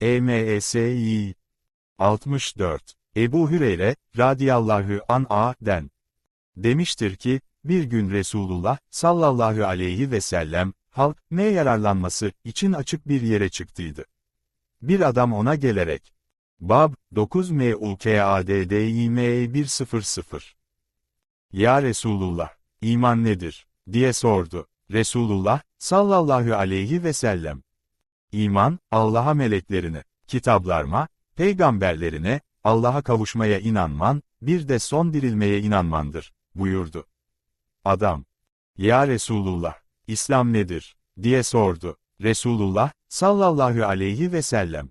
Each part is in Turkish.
E EMESİ 64. Ebu Hüreyre, radiyallahu an'a'den demiştir ki, bir gün Resulullah, sallallahu aleyhi ve sellem, halk, ne yararlanması için açık bir yere çıktıydı. Bir adam ona gelerek, Bab, 9 MUKADDİME 100. Ya Resulullah, iman nedir? diye sordu. Resulullah, sallallahu aleyhi ve sellem. İman, Allah'a meleklerine, kitaplarma, peygamberlerine, Allah'a kavuşmaya inanman, bir de son dirilmeye inanmandır, buyurdu. Adam, Ya Resulullah, İslam nedir? diye sordu. Resulullah, sallallahu aleyhi ve sellem.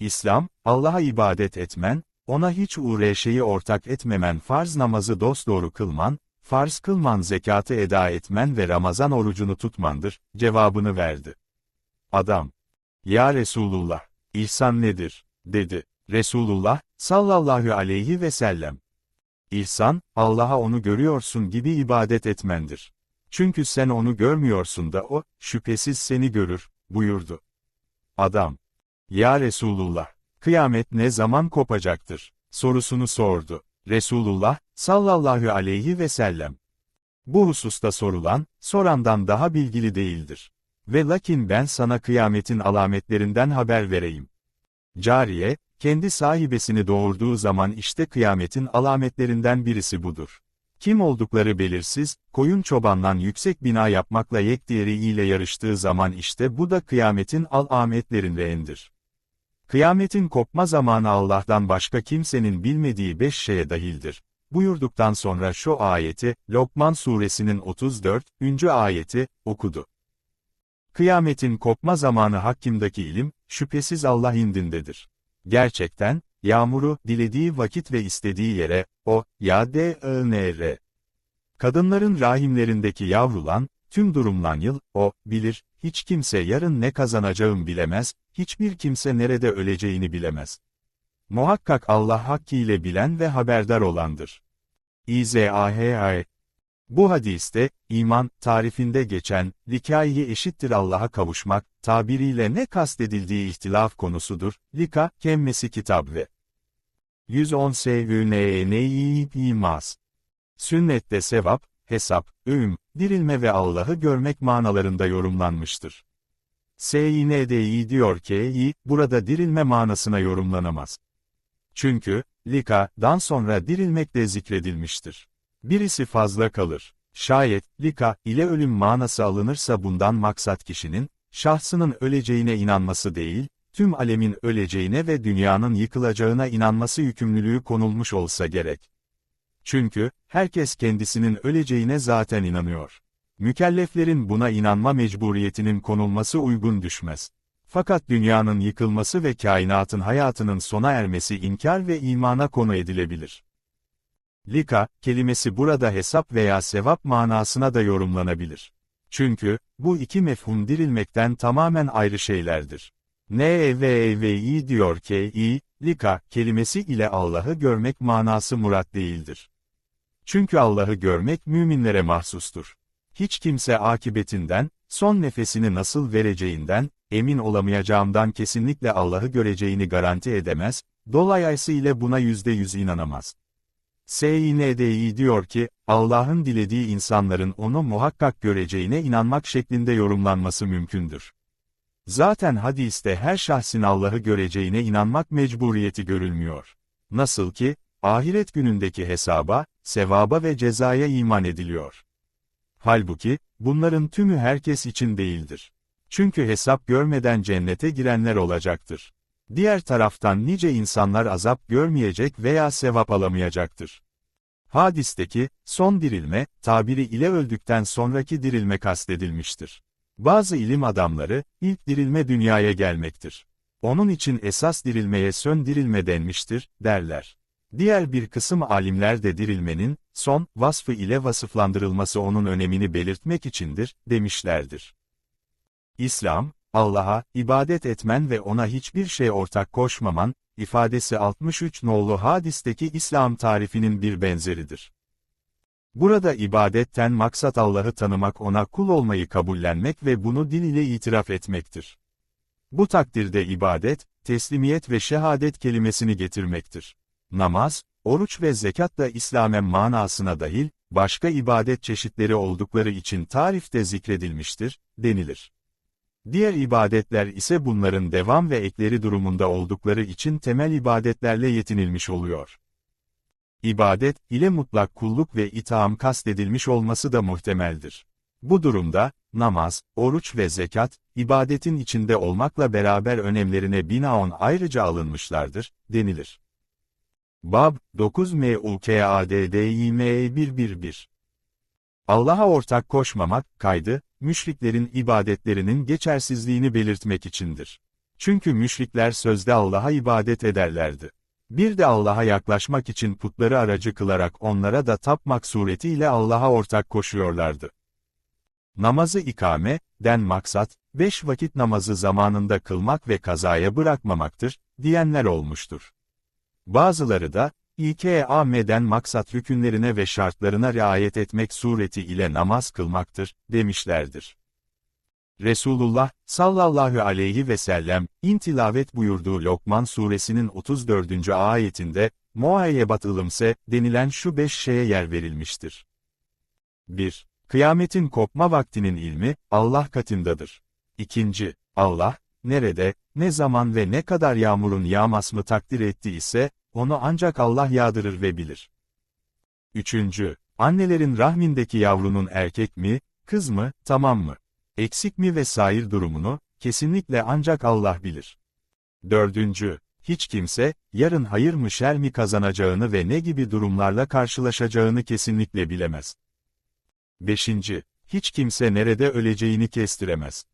İslam, Allah'a ibadet etmen, ona hiç uğraşeyi ortak etmemen farz namazı dosdoğru kılman, farz kılman zekatı eda etmen ve Ramazan orucunu tutmandır, cevabını verdi. Adam, Ya Resulullah, İhsan nedir? dedi. Resulullah, sallallahu aleyhi ve sellem. İhsan, Allah'a onu görüyorsun gibi ibadet etmendir. Çünkü sen onu görmüyorsun da o, şüphesiz seni görür, buyurdu. Adam, Ya Resulullah, kıyamet ne zaman kopacaktır? sorusunu sordu. Resulullah, sallallahu aleyhi ve sellem. Bu hususta sorulan, sorandan daha bilgili değildir. Ve lakin ben sana kıyametin alametlerinden haber vereyim. Cariye, kendi sahibesini doğurduğu zaman işte kıyametin alametlerinden birisi budur. Kim oldukları belirsiz, koyun çobandan yüksek bina yapmakla yekdiğeri ile yarıştığı zaman işte bu da kıyametin alametlerindendir. Kıyametin kopma zamanı Allah'tan başka kimsenin bilmediği beş şeye dahildir. Buyurduktan sonra şu ayeti, Lokman suresinin 34. ayeti, okudu. Kıyametin kopma zamanı hakkımdaki ilim, şüphesiz Allah indindedir. Gerçekten, yağmuru, dilediği vakit ve istediği yere, o, ya d -I -N -R. Kadınların rahimlerindeki yavrulan, tüm durumlan yıl, o, bilir, hiç kimse yarın ne kazanacağım bilemez, hiçbir kimse nerede öleceğini bilemez. Muhakkak Allah hakkıyla bilen ve haberdar olandır. İzahı Bu hadiste, iman, tarifinde geçen, likayi eşittir Allah'a kavuşmak, tabiriyle ne kastedildiği ihtilaf konusudur, lika, kemmesi kitap ve 110 SÜNE'yi imaz. Sünnette sevap, hesap, öğüm, dirilme ve Allah'ı görmek manalarında yorumlanmıştır. SİNDİ diyor ki, burada dirilme manasına yorumlanamaz. Çünkü, lika, sonra dirilmek de zikredilmiştir. Birisi fazla kalır. Şayet, lika, ile ölüm manası alınırsa bundan maksat kişinin, şahsının öleceğine inanması değil, tüm alemin öleceğine ve dünyanın yıkılacağına inanması yükümlülüğü konulmuş olsa gerek. Çünkü, herkes kendisinin öleceğine zaten inanıyor. Mükelleflerin buna inanma mecburiyetinin konulması uygun düşmez. Fakat dünyanın yıkılması ve kainatın hayatının sona ermesi inkar ve imana konu edilebilir. Lika, kelimesi burada hesap veya sevap manasına da yorumlanabilir. Çünkü, bu iki mefhum dirilmekten tamamen ayrı şeylerdir. NEVEVİ diyor ki, i, lika, kelimesi ile Allah'ı görmek manası murat değildir. Çünkü Allah'ı görmek müminlere mahsustur. Hiç kimse akibetinden, son nefesini nasıl vereceğinden, emin olamayacağımdan kesinlikle Allah'ı göreceğini garanti edemez, dolayısıyla buna yüzde yüz inanamaz. SİNDİ diyor ki, Allah'ın dilediği insanların onu muhakkak göreceğine inanmak şeklinde yorumlanması mümkündür. Zaten hadiste her şahsin Allah'ı göreceğine inanmak mecburiyeti görülmüyor. Nasıl ki, ahiret günündeki hesaba, sevaba ve cezaya iman ediliyor. Halbuki, bunların tümü herkes için değildir. Çünkü hesap görmeden cennete girenler olacaktır. Diğer taraftan nice insanlar azap görmeyecek veya sevap alamayacaktır. Hadisteki, son dirilme, tabiri ile öldükten sonraki dirilme kastedilmiştir. Bazı ilim adamları, ilk dirilme dünyaya gelmektir. Onun için esas dirilmeye sön dirilme denmiştir, derler. Diğer bir kısım alimler de dirilmenin, son, vasfı ile vasıflandırılması onun önemini belirtmek içindir, demişlerdir. İslam, Allah'a, ibadet etmen ve ona hiçbir şey ortak koşmaman, ifadesi 63 nolu hadisteki İslam tarifinin bir benzeridir. Burada ibadetten maksat Allah'ı tanımak ona kul olmayı kabullenmek ve bunu dil ile itiraf etmektir. Bu takdirde ibadet, teslimiyet ve şehadet kelimesini getirmektir. Namaz, oruç ve zekat da İslam'en manasına dahil, başka ibadet çeşitleri oldukları için tarifte zikredilmiştir, denilir. Diğer ibadetler ise bunların devam ve ekleri durumunda oldukları için temel ibadetlerle yetinilmiş oluyor. İbadet, ile mutlak kulluk ve itaam kastedilmiş olması da muhtemeldir. Bu durumda, namaz, oruç ve zekat, ibadetin içinde olmakla beraber önemlerine binaon ayrıca alınmışlardır, denilir. Bab, 9 MUKADDİME 111 Allah'a ortak koşmamak, kaydı, müşriklerin ibadetlerinin geçersizliğini belirtmek içindir. Çünkü müşrikler sözde Allah'a ibadet ederlerdi. Bir de Allah'a yaklaşmak için putları aracı kılarak onlara da tapmak suretiyle Allah'a ortak koşuyorlardı. Namazı ikame, den maksat, beş vakit namazı zamanında kılmak ve kazaya bırakmamaktır, diyenler olmuştur. Bazıları da, İKAM'den maksat hükümlerine ve şartlarına riayet etmek sureti ile namaz kılmaktır, demişlerdir. Resulullah, sallallahu aleyhi ve sellem, intilavet buyurduğu Lokman suresinin 34. ayetinde, muayyebat ılımse, denilen şu beş şeye yer verilmiştir. 1. Kıyametin kopma vaktinin ilmi, Allah katındadır. 2. Allah, nerede, ne zaman ve ne kadar yağmurun yağmasını takdir ettiyse, onu ancak Allah yağdırır ve bilir. 3. Annelerin rahmindeki yavrunun erkek mi, kız mı, tamam mı? Eksik mi ve sair durumunu, kesinlikle ancak Allah bilir. 4. Hiç kimse, yarın hayır mı şer mi kazanacağını ve ne gibi durumlarla karşılaşacağını kesinlikle bilemez. 5. Hiç kimse nerede öleceğini kestiremez.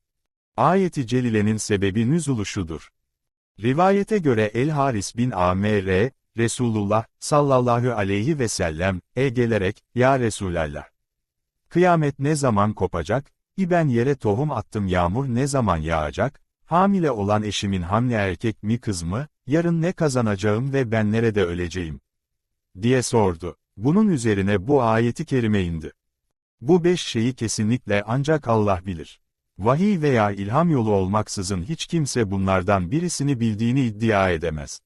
Ayeti Celile'nin sebebi nüzulu şudur. Rivayete göre El-Haris bin Amr, Resulullah, sallallahu aleyhi ve sellem, e gelerek, Ya Resulallah. Kıyamet ne zaman kopacak, İben yere tohum attım yağmur ne zaman yağacak, hamile olan eşimin hamle erkek mi kız mı, yarın ne kazanacağım ve ben nerede öleceğim? diye sordu. Bunun üzerine bu ayeti kerime indi. Bu beş şeyi kesinlikle ancak Allah bilir. Vahiy veya ilham yolu olmaksızın hiç kimse bunlardan birisini bildiğini iddia edemez.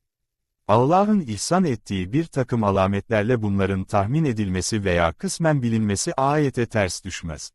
Allah'ın ihsan ettiği bir takım alametlerle bunların tahmin edilmesi veya kısmen bilinmesi ayete ters düşmez.